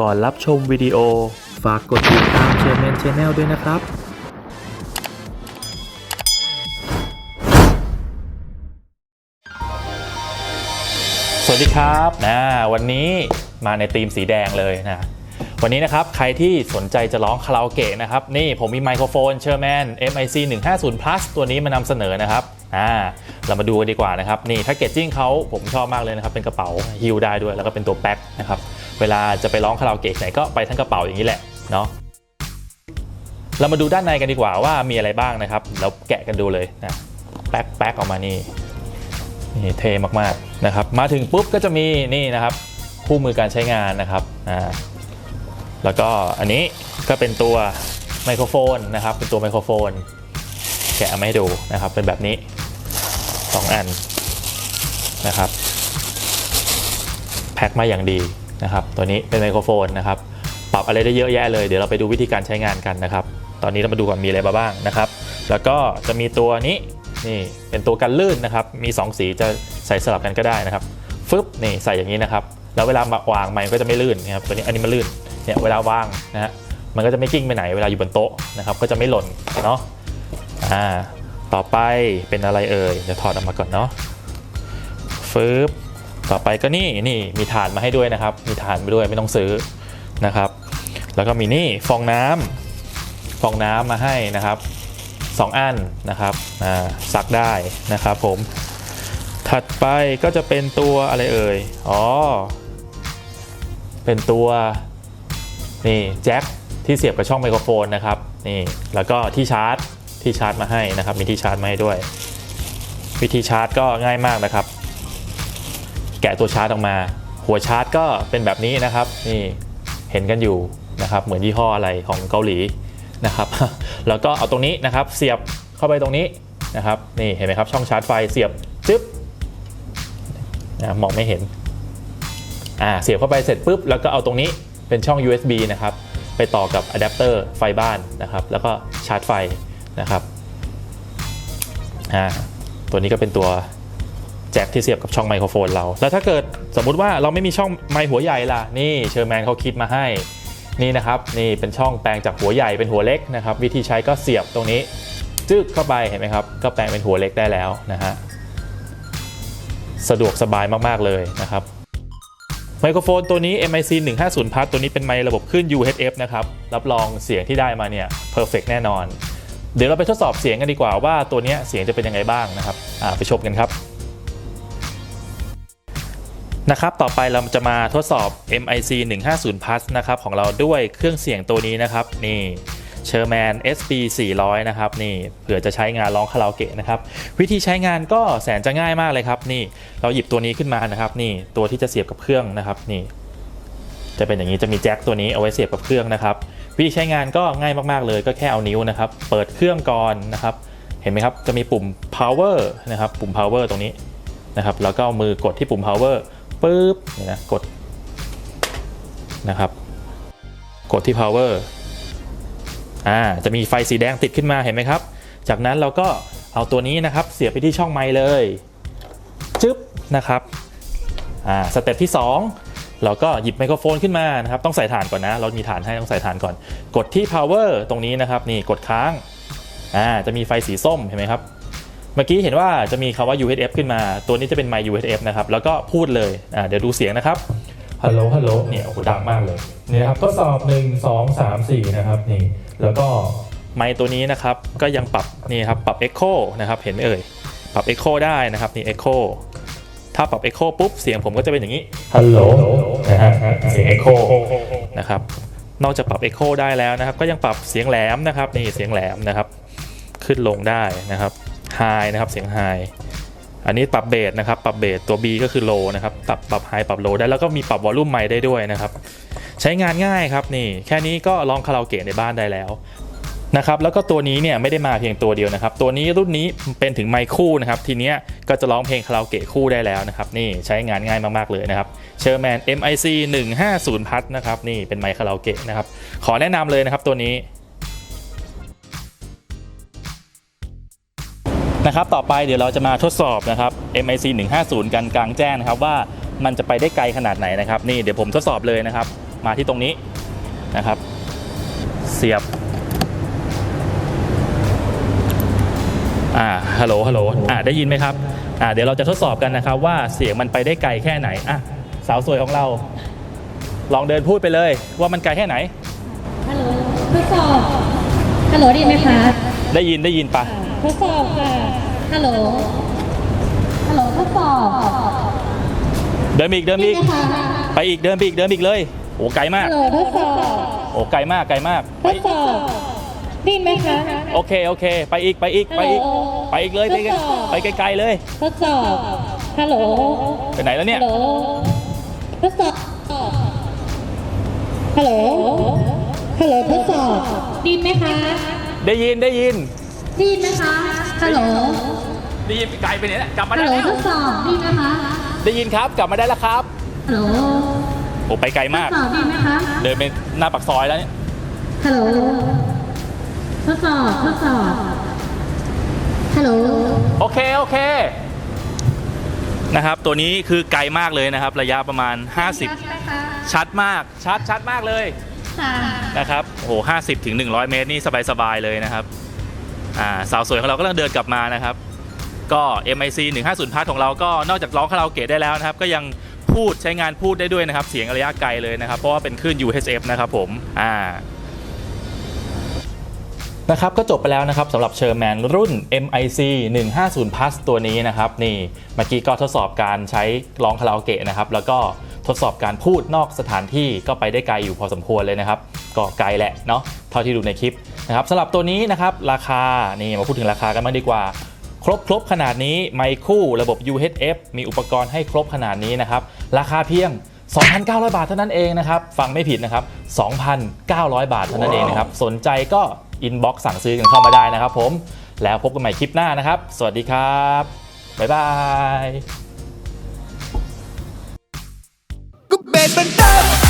ก่อนรับชมวิดีโอ ฝากกดติดตามเชอร์แมนชแนลด้วยนะครับ สวัสดีครับนะวันนี้มาในธีมสีแดงเลยนะ วันนี้นะครับ ใครที่สนใจจะร้องคาราโอเกะนะครับ นี่ผมมีไมโครโฟนเชอร์แมน MIC 150 plus ตัวนี้มานำเสนอนะครับอ่าเรามาดูกันดีกว่านะครับ นี่แพคเกจจิ้งเขาผมชอบมากเลยนะครับ เป็นกระเป๋าฮิลได้ด้วย แล้วก็เป็นตัวแบ็คนะครับ เวลาจะไปร้องคาราโอเกะไหนก็ไปทั้งกระเป๋าอย่างนี้แหละเนาะเรามาดูด้านในกันดีกว่าว่ามีอะไรบ้างนะครับแล้วแกะกันดูเลยนะแป๊กแป๊กออกมานี่นี่เทมากๆนะครับ มาถึงปุ๊บก็จะมีนี่นะครับคู่มือการใช้งานนะครับอ่าแล้วก็อันนี้ก็เป็นตัวไมโครโฟนนะครับ เป็นตัวไมโครโฟน แกะมาให้ดูนะครับ เป็นแบบนี้ 2 อันนะครับ แพ็คมาอย่างดี นะครับตัวนี้เป็นไมโครโฟนนะครับปรับอะไรได้เยอะแยะเลยเดี๋ยวเราไปดูวิธีการใช้งานกันนะครับ ตอนนี้เรามาดูก่อนมีอะไรบ้างนะครับ แล้วก็จะมีตัวนี้นี่เป็นตัวกันลื่นนะครับ มี 2 สีจะใส่สลับกันก็ได้นะครับฟึบนี่ใส่อย่างนี้นะครับแล้วเวลามาวางไมค์ก็จะไม่ลื่นนะครับตัวนี้อันนี้มันลื่นเนี่ยเวลาวางนะฮะมันก็จะไม่กิ้งไปไหนเวลาอยู่บนโต๊ะนะครับ ก็จะไม่หล่นเนาะอ่าต่อไปเป็นอะไรเอ่ยเดี๋ยวถอดออกมาก่อนเนาะฟึบ ต่อไปก็นี่นี่มีฐานมาให้ด้วยนะครับ มีฐานมาด้วยไม่ต้องซื้อนะครับ แล้วก็มีนี่ฟองน้ำฟองน้ำมาให้นะครับ 2 อันนะครับอ่าซักได้นะครับผม ถัดไปก็จะเป็นตัวอะไรเอ่ยอ๋อเป็นตัวนี่แจ็คที่เสียบกับช่องไมโครโฟนนะครับนี่แล้วก็ที่ชาร์จที่ชาร์จมาให้นะครับ มีที่ชาร์จมาให้ด้วย วิธีชาร์จก็ง่ายมากนะครับ แกะตัวชาร์จออกมา หัวชาร์จก็เป็นแบบนี้นะครับ นี่เห็นกันอยู่นะครับเหมือนยี่ห้ออะไรของเกาหลีนะครับ แล้วก็เอาตรงนี้นะครับ เสียบเข้าไปตรงนี้นะครับ นี่เห็นไหมครับช่องชาร์จไฟเสียบจึ๊บนะมองไม่เห็นอ่าเสียบเข้าไปเสร็จปุ๊บแล้วก็เอาตรงนี้เป็นช่อง USB นะครับไปต่อกับอะแดปเตอร์ไฟบ้านนะครับ แล้วก็ชาร์จไฟนะครับอ่าตัวนี้ก็เป็นตัว แจ็คที่เสียบกับช่องไมโครโฟนเรา แล้วถ้าเกิดสมมุติว่าเราไม่มีช่องไมหัวใหญ่ล่ะ นี่เชอร์แมนเขาคิดมาให้นี่นะครับนี่เป็นช่องแปลงจากหัวใหญ่เป็นหัวเล็กนะครับ วิธีใช้ก็เสียบตรงนี้จึ๊กเข้าไปเห็นไหมครับ ก็แปลงเป็นหัวเล็กได้แล้วนะฮะสะดวกสบายมาก ๆ เลยนะครับไมโครโฟนตัวนี้ MIC 150พัทตัวนี้เป็นไมค์ระบบขึ้น UHF นะครับ รับรองเสียงที่ได้มาเนี่ย perfect แน่นอน เดี๋ยวเราไปทดสอบเสียงกันดีกว่าว่าตัวนี้เสียงจะเป็นยังไงบ้างนะครับไปชมกันครับ นะครับต่อไปเราจะมาทดสอบ MIC 150 plus นะครับของเราด้วยเครื่องเสียงตัวนี้นะครับนี่ Sherman SB 400 นะครับนี่เผื่อจะใช้งานร้องคาราโอเกะนะครับวิธีใช้งานก็แสนจะง่ายมากเลยครับนี่เราหยิบตัวนี้ขึ้นมานะครับนี่ตัวที่จะเสียบกับเครื่องนะครับนี่จะเป็นอย่างนี้จะมีแจ็คตัวนี้เอาไว้เสียบกับเครื่องนะครับวิธีใช้งานก็ง่ายมากๆเลย ก็แค่เอานิ้วนะครับเปิดเครื่องก่อนนะครับเห็นไหมครับจะมีปุ่ม power นะครับปุ่ม power ตรงนี้นะครับแล้วก็มือกดที่ปุ่ม power ปุ๊บนี่นะกดนะครับ กดที่ power อ่าจะมีไฟสีแดงติดขึ้นมาเห็นไหมครับ จากนั้นเราก็เอาตัวนี้นะครับ เสียบไปที่ช่องไมค์เลยจึ๊บนะครับอ่าสเต็ปที่ 2 เราก็หยิบไมโครโฟนขึ้นมานะครับ ต้องใส่ฐานก่อนนะ เรามีฐานให้ต้องใส่ฐานก่อน กดที่ power ตรงนี้นะครับ นี่กดค้างอ่าจะมีไฟสีส้มเห็นไหมครับ เมื่อกี้เห็นว่าจะมีคำว่า UHF ขึ้นมา ตัวนี้จะเป็นไมค์ UHF นะครับ แล้วก็พูดเลยอ่าเดี๋ยวดูเสียงนะครับ ฮัลโหล ฮัลโหล เนี่ยโอ้โหดังมากเลยนี่นะครับทดสอบ 1 2 3 4 นะครับนี่ แล้วก็ไมค์ตัวนี้นะครับ ก็ยังปรับนี่ครับ ปรับ Echo นะครับ เห็นไหมเอ่ย ปรับ Echo ได้นะครับ นี่ Echo ถ้าปรับ Echo ปุ๊บ เสียงผมก็จะเป็นอย่างนี้ ฮัลโหล นะฮะ เสียง Echo นะครับ นอกจากปรับ Echo ได้แล้วนะครับ ก็ยังปรับเสียงแหลมนะครับ นี่ เสียงแหลมนะครับ ขึ้นลงได้นะครับ High นะครับเสียง High อันนี้ปรับเบสนะครับปรับเบสตัว B ก็คือ low นะครับปรับปรับ High ปรับ low ได้แล้วก็มีปรับวอลลุ่มไมค์ได้ด้วยนะครับ ใช้งานง่ายครับนี่ แค่นี้ก็ร้องคาราโอเกะในบ้านได้แล้วนะครับแล้วก็ตัวนี้เนี่ยไม่ได้มาเพียงตัวเดียวนะครับ ตัวนี้รุ่นนี้เป็นถึงไมค์คู่นะครับ ทีเนี้ยก็จะร้องเพลงคาราโอเกะคู่ได้แล้วนะครับ นี่ใช้งานง่ายมากๆเลยนะครับ Sherman MIC 150พัทนะครับนี่เป็นไมค์คาราโอเกะนะครับขอแนะนำเลยนะครับตัวนี้ นะครับต่อไปเดี๋ยวเราจะมาทดสอบนะครับ MIC 150 กันกลางแจ้งนะครับว่ามันจะไปได้ไกลขนาดไหนนะครับ นี่เดี๋ยวผมทดสอบเลยนะครับ มาที่ตรงนี้นะครับ เสียบอ่าฮัลโหลฮัลโหลอ่าได้ยินไหมครับอ่าเดี๋ยวเราจะทดสอบกันนะครับ ว่าเสียงมันไปได้ไกลแค่ไหนอะสาวสวยของเรา ลองเดินพูดไปเลย ว่ามันไกลแค่ไหนฮัลโหลทดสอบฮัลโหลได้ยินไหมคะได้ยินได้ยินปะ ทดสอบค่ะ ฮัลโหล ฮัลโหลทดสอบเดินไปอีกเดินไปได้อีกไหมคะไปอีกเดินไปอีกเดินไปอีกเลย โอ้ไกลมาก ฮัลโหลทดสอบ โอ้ไกลมากไกลมาก ทดสอบได้ยินไหมคะ โอเคโอเค ไปอีกไปอีกไปอีกฮัลโหลไปอีกเลยไปไกลทดสอบไปไกลๆเลย ทดสอบ ฮัลโหล ไปไหนแล้วเนี่ย ฮัลโหล ทดสอบ ฮัลโหล ฮัลโหลทดสอบได้ยินไหมคะ ได้ยินได้ยิน ได้ยินไหมคะ ฮัลโหล ได้ยินไกลไปไหนเนี่ยกลับมาฮัลได้โหลแล้วทดสอบได้ยินไหมคะ ได้ยินครับกลับมาได้แล้วครับฮัลโหลโอ้ไปไกลทมาดก สอบได้ยินไหมคะ เดินไปหน้าปากซอยแล้วเนี่ยฮัลโหล ทดสอบ ทดสอบ ฮัลโหล โอเคโอเคนะครับ ตัวนี้คือไกลมากเลยนะครับ ระยะประมาณ50ชัดมากชัดชัดมากเลยค่ะนะครับโอ้โห50ถึง100เมตรนี่สบายๆเลยนะครับ อ่าสาวสวยของเราก็ต้องเดินกลับมานะครับ ก็ MIC 150พาร์ทของเราก็นอกจากร้องคาราโอเกะได้แล้วนะครับ ก็ยังพูดใช้งานพูดได้ด้วยนะครับ เสียงระยะไกลเลยนะครับ เพราะว่าเป็นคลื่น UHF นะครับผมอ่านะครับก็จบไปแล้วนะครับสำหรับเชอร์แมนรุ่น MIC 150 Plus ตัวนี้นะครับ นี่เมื่อกี้ก็ทดสอบการใช้ร้องคาราโอเกะนะครับ แล้วก็ ทดสอบการพูดนอกสถานที่ก็ไปได้ไกลอยู่พอสมควรเลยนะครับ ก็ไกลแหละเนาะเท่าที่ดูในคลิปนะครับสำหรับตัวนี้นะครับราคานี่มาพูดถึงราคากันบ้างดีกว่า ครบครบขนาดนี้ไมค์คู่ระบบ UHF มีอุปกรณ์ให้ครบขนาดนี้นะครับราคาเพียง 2,900 บาทเท่านั้นเองนะครับ ฟังไม่ผิดนะครับ 2,900 บาทเท่านั้นเองนะครับ สนใจก็อินบ็อกซ์สั่งซื้อกันเข้ามาได้นะครับผม แล้วพบกันใหม่คลิปหน้านะครับ สวัสดีครับ บ๊ายบาย เบสมันเติม